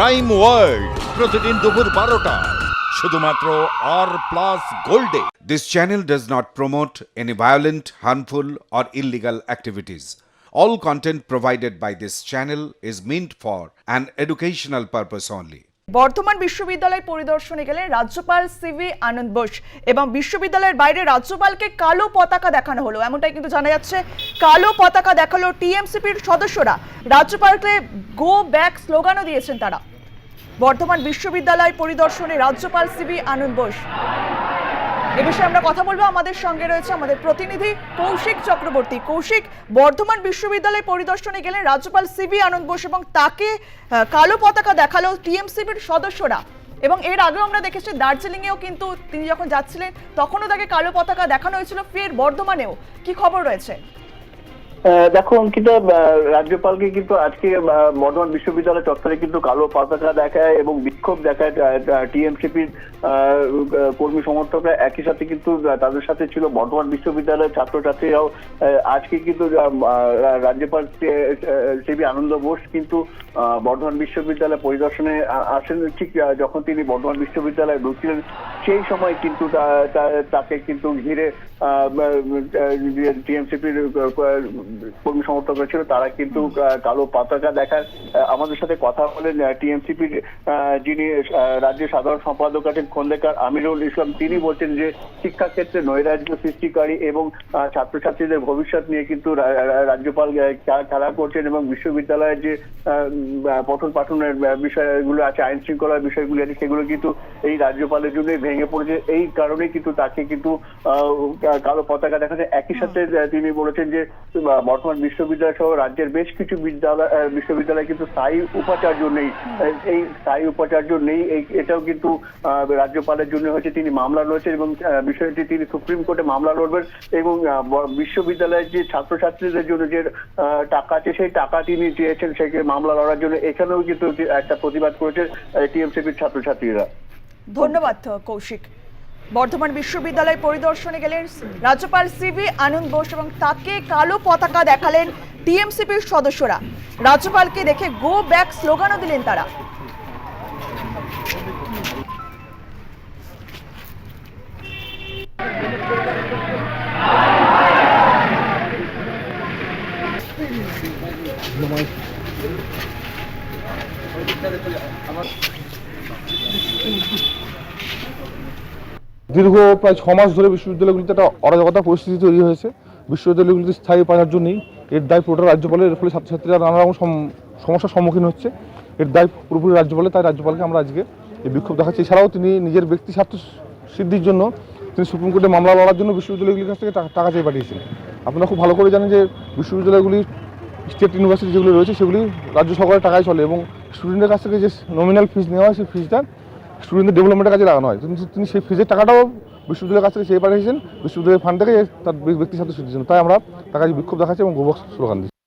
Crime world প্রতিদিন দুপুর বারোটা। শুধুমাত্র আর প্লাস গোল্ডে This channel does not promote any violent, harmful, or illegal activities. All content provided by this channel is meant for an educational purpose only. Bardhaman বিশ্ববিদ্যালয় পরিদর্শনে গেলেন রাজ্যপাল CV আনন্দ বোস এবং বিশ্ববিদ্যালয়ের বাইরে রাজ্যপালকে কালো পতাকা দেখানো হলো। এমনটাই কিন্তু জানা যাচ্ছে কালো পতাকা দেখাল টিএমসিপির সদস্যরা। রাজ্যপালকে গো ব্যাক স্লোগানও দিয়েছেন তারা। বর্ধমান বিশ্ববিদ্যালয় পরিদর্শনে রাজ্যপাল সিভি আনন্দ বোস। এ বিষয়ে আমরা কথা বলব। আমাদের সঙ্গে রয়েছে আমাদের প্রতিনিধি কৌশিক চক্রবর্তী। কৌশিক, বর্ধমান বিশ্ববিদ্যালয় পরিদর্শনে গেলেন রাজ্যপাল সিবি আনন্দ বোস এবং তাকে কালো পতাকা দেখাল টিএমসিবির সদস্যরা। এবং এর আগেও আমরা দেখেছি দার্জিলিংয়েও কিন্তু তিনি যখন যাচ্ছিলেন, তখনও তাকে কালো পতাকা দেখানো হয়েছিল, ফের বর্ধমানেও। কি খবর রয়েছে? দেখো, অঙ্কিতা রাজ্যপালকে কিন্তু আজকে বর্ধমান বিশ্ববিদ্যালয় চত্বরে কিন্তু কালো পতাকা দেখায় এবং বিক্ষোভ দেখায় টিএমসিপির কর্মী সমর্থকরা একই সাথে কিন্তু তাদের সাথে ছিল বর্ধমান বিশ্ববিদ্যালয়ের ছাত্রছাত্রীরাও। আজকে কিন্তু রাজ্যপাল সিবি আনন্দ বোস কিন্তু বর্ধমান বিশ্ববিদ্যালয় পরিদর্শনে আসেন। ঠিক যখন তিনি বর্ধমান বিশ্ববিদ্যালয়ে ঢুকছিলেন সেই সময় কিন্তু তাকে কিন্তু ঘিরে টিএমসিপির কর্মী সমর্থকরা ছিল তারা কিন্তু কালো পতাকা দেখার আমাদের সাথে কথা বলেন টিএমসিপির যিনি আহ, রাজ্যের সাধারণ সম্পাদক আছেন খন্দকার আমিরুল ইসলাম তিনি বলছেন যে শিক্ষাক্ষেত্রে নৈরাজ্য সৃষ্টিকারী এবং ছাত্রছাত্রীদের ভবিষ্যৎ নিয়ে কিন্তু রাজ্যপাল খেলা করছেন এবং বিশ্ববিদ্যালয়ের যে পঠন পাঠনের বিষয়গুলো আছে আইন শৃঙ্খলার বিষয়গুলো আছে সেগুলো কিন্তু এই রাজ্যপালের জন্যই ভেঙে পড়েছে। এই কারণে কিন্তু তাকে কিন্তু কালো পতাকা দেখা যায় একই সাথে তিনি বলেছেন যে বর্তমান বিশ্ববিদ্যালয় সহ রাজ্যের বেশ কিছু বিদ্যালয় বিশ্ববিদ্যালয়ে কিন্তু স্থায়ী উপাচার্য নেই। এই স্থায়ী উপাচার্য নেই এটাও কিন্তু রাজ্যপালের জন্য হয়েছে তিনি মামলা লড়ছেন এবং বিষয়টি তিনি সুপ্রিম কোর্টে মামলা লড়বেন এবং বিশ্ববিদ্যালয়ের যে ছাত্রছাত্রীদের জন্য যে আহ, টাকা আছে সেই টাকা তিনি চেয়েছেন সেই মামলা লড়ার জন্য। এখানেও কিন্তু একটা প্রতিবাদ করেছে টিএমসিপির ছাত্রছাত্রীরা। ধন্যবাদ, কৌশিক। বর্ধমান বিশ্ববিদ্যালয় পরিদর্শনে গেলেন রাজ্যপাল সিভি আনন্দ বোস এবং তাকে কালো পতাকা দেখালেন টিএমসিপির সদস্যরা। রাজ্যপালকে দেখে গো ব্যাক স্লোগানও দিলেন তারা। দীর্ঘ প্রায় ছ মাস ধরে বিশ্ববিদ্যালয়গুলিতে একটা অরাজকতা পরিস্থিতি তৈরি হয়েছে। বিশ্ববিদ্যালয়গুলিতে স্থায়ী উপাচার্য নেই এর দায় পুরোটা রাজ্যপালের, এর ফলে ছাত্রছাত্রীরা নানা রকম সম- সমস্যার সম্মুখীন হচ্ছে। এর দায় পুরোপুরি রাজ্যপালের তাই রাজ্যপালকে আমরা আজকে এই বিক্ষোভ দেখাচ্ছি। এছাড়াও তিনি নিজের ব্যক্তি স্বার্থ সিদ্ধির জন্য তিনি সুপ্রিম কোর্টে মামলা লড়ার জন্য বিশ্ববিদ্যালয়গুলির কাছ থেকে টাকা- টাকা চেয়ে পাঠিয়েছেন। আপনারা খুব ভালো করে জানেন যে বিশ্ববিদ্যালয়গুলি স্টেট ইউনিভার্সিটি যেগুলো রয়েছে, সেগুলি রাজ্য সরকারের টাকায় চলে এবং স্টুডেন্টের কাছ থেকে যে নমিনাল ফিস নেওয়া হয়, সেই ফিসটা স্টুডেন্টদের ডেভেলপমেন্টের কাজে লাগানো হয়। কিন্তু তিনি সেই ফিজের টাকাটাও বিশ্ববিদ্যালয়ের কাছ থেকে সেই পাঠিয়েছেন, বিশ্ববিদ্যালয়ের ফান্ড থেকে তার ব্যক্তি সাথে তাই আমরা তার কাছে বিক্ষোভ দেখাচ্ছি এবং গোবক স্লোগান দিচ্ছি।